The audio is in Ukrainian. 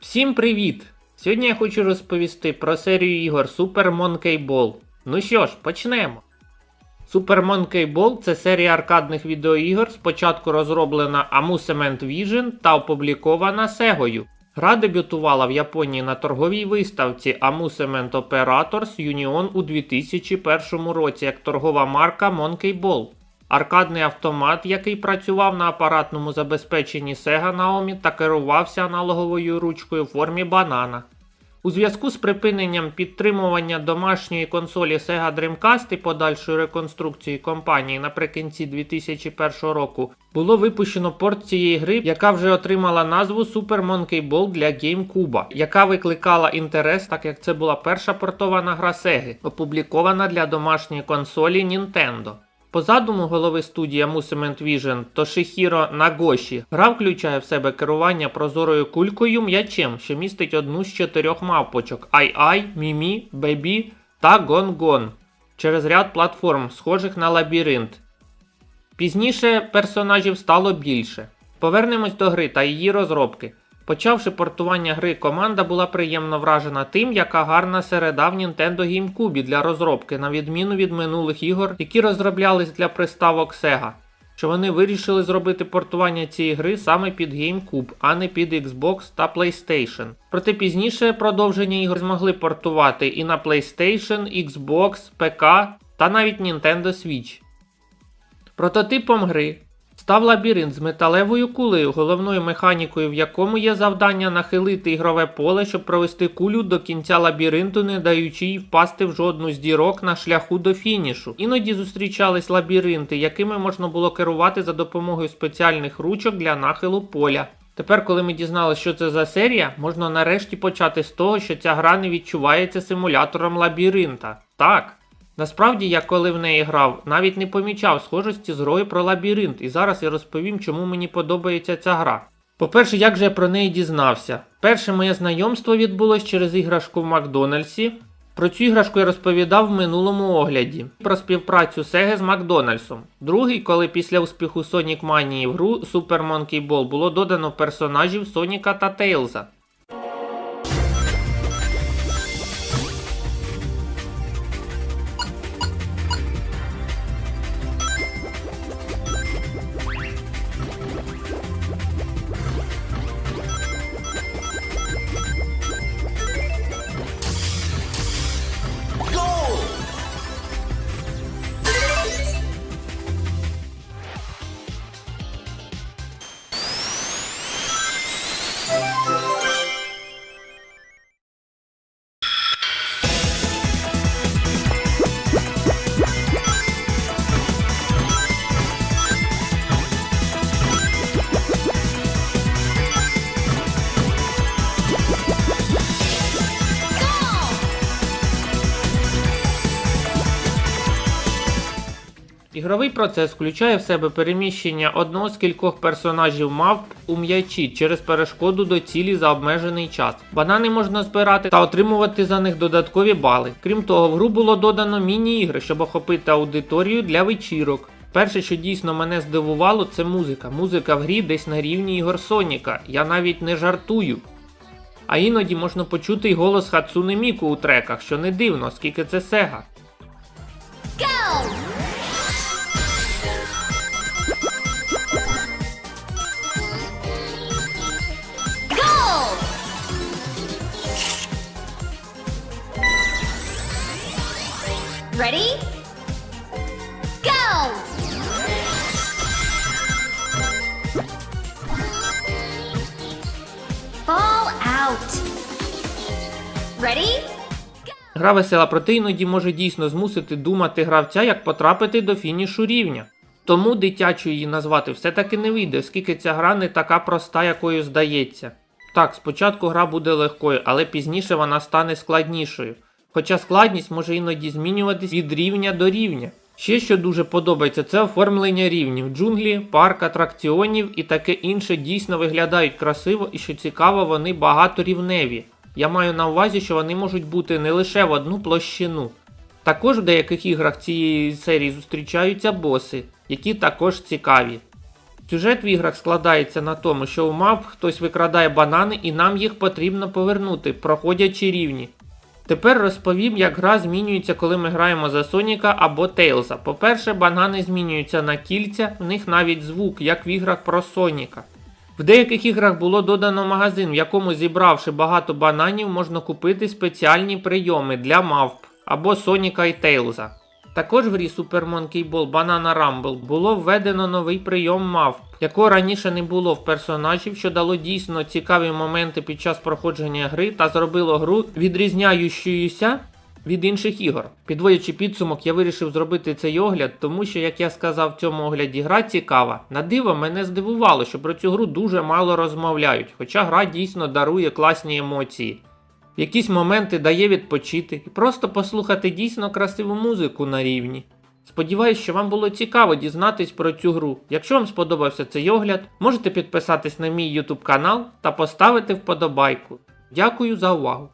Всім привіт! Сьогодні я хочу розповісти про серію ігор Super Monkey Ball. Ну що ж, почнемо. Super Monkey Ball це серія аркадних відеоігор, спочатку розроблена Amusement Vision та опублікована Сегою. Гра дебютувала в Японії на торговій виставці Amusement Operators Union у 2001 році як торгова марка Monkey Ball. Аркадний автомат, який працював на апаратному забезпеченні Sega Naomi та керувався аналоговою ручкою в формі банана. У зв'язку з припиненням підтримування домашньої консолі Sega Dreamcast і подальшою реконструкцією компанії наприкінці 2001 року було випущено порт цієї гри, яка вже отримала назву Super Monkey Ball для GameCube, яка викликала інтерес, так як це була перша портована гра Sega, опублікована для домашньої консолі Nintendo. По задуму голови студії Amusement Vision Тошихіро Нагоші, гра включає в себе керування прозорою кулькою м'ячем, що містить одну з чотирьох мавпочок Ай-Ай, Мімі, Бебі та Гон-Гон через ряд платформ, схожих на лабіринт. Пізніше персонажів стало більше. Повернемось до гри та її розробки. Почавши портування гри, команда була приємно вражена тим, яка гарна середа в Nintendo GameCube для розробки, на відміну від минулих ігор, які розроблялись для приставок Sega. Що вони вирішили зробити портування цієї гри саме під GameCube, а не під Xbox та PlayStation. Проте пізніше продовження ігор змогли портувати і на PlayStation, Xbox, ПК та навіть Nintendo Switch. Прототипом гри став лабіринт з металевою кулею, головною механікою в якому є завдання нахилити ігрове поле, щоб провести кулю до кінця лабіринту, не даючи їй впасти в жодну з дірок на шляху до фінішу. Іноді зустрічались лабіринти, якими можна було керувати за допомогою спеціальних ручок для нахилу поля. Тепер, коли ми дізналися, що це за серія, можна нарешті почати з того, що ця гра не відчувається симулятором лабіринта. Так. Насправді, я коли в неї грав, навіть не помічав схожості з грою про лабіринт, і зараз я розповім, чому мені подобається ця гра. По-перше, як же я про неї дізнався? Перше моє знайомство відбулось через іграшку в Макдональдсі. Про цю іграшку я розповідав в минулому огляді про співпрацю Sega з Макдональдсом. Другий, коли після успіху Sonic Mania в гру Super Monkey Ball було додано персонажів Соніка та Тейлза. Ігровий процес включає в себе переміщення одного з кількох персонажів мавп у м'ячі через перешкоду до цілі за обмежений час. Банани можна збирати та отримувати за них додаткові бали. Крім того, в гру було додано міні-ігри, щоб охопити аудиторію для вечірок. Перше, що дійсно мене здивувало, це музика. Музика в грі десь на рівні ігор Соніка. Я навіть не жартую. А іноді можна почути й голос Хацуне Міку у треках, що не дивно, оскільки це Сега. Ready? Go! Fall out. Ready? Гра весела, проте іноді може дійсно змусити думати гравця, як потрапити до фінішу рівня. Тому дитячою її назвати все-таки не вийде, оскільки ця гра не така проста, якою здається. Так, спочатку гра буде легкою, але пізніше вона стане складнішою. Хоча складність може іноді змінюватись від рівня до рівня. Ще що дуже подобається, це оформлення рівнів. Джунглі, парк атракціонів і таке інше дійсно виглядають красиво і що цікаво, вони багаторівневі. Я маю на увазі, що вони можуть бути не лише в одну площину. Також в деяких іграх цієї серії зустрічаються боси, які також цікаві. Сюжет в іграх складається на тому, що у мавп хтось викрадає банани і нам їх потрібно повернути, проходячи рівні. Тепер розповім, як гра змінюється, коли ми граємо за Соніка або Тейлза. По-перше, банани змінюються на кільця, в них навіть звук, як в іграх про Соніка. В деяких іграх було додано магазин, в якому зібравши багато бананів, можна купити спеціальні прийоми для мавп або Соніка і Тейлза. Також в грі Super Monkey Ball Banana Rumble було введено новий прийом мавп, якого раніше не було в персонажів, що дало дійсно цікаві моменти під час проходження гри та зробило гру відрізняючоюся від інших ігор. Підводячи підсумок, я вирішив зробити цей огляд, тому що, як я сказав в цьому огляді, гра цікава. На диво мене здивувало, що про цю гру дуже мало розмовляють, хоча гра дійсно дарує класні емоції. В якісь моменти дає відпочити і просто послухати дійсно красиву музику на рівні. Сподіваюсь, що вам було цікаво дізнатись про цю гру. Якщо вам сподобався цей огляд, можете підписатись на мій YouTube канал та поставити вподобайку. Дякую за увагу!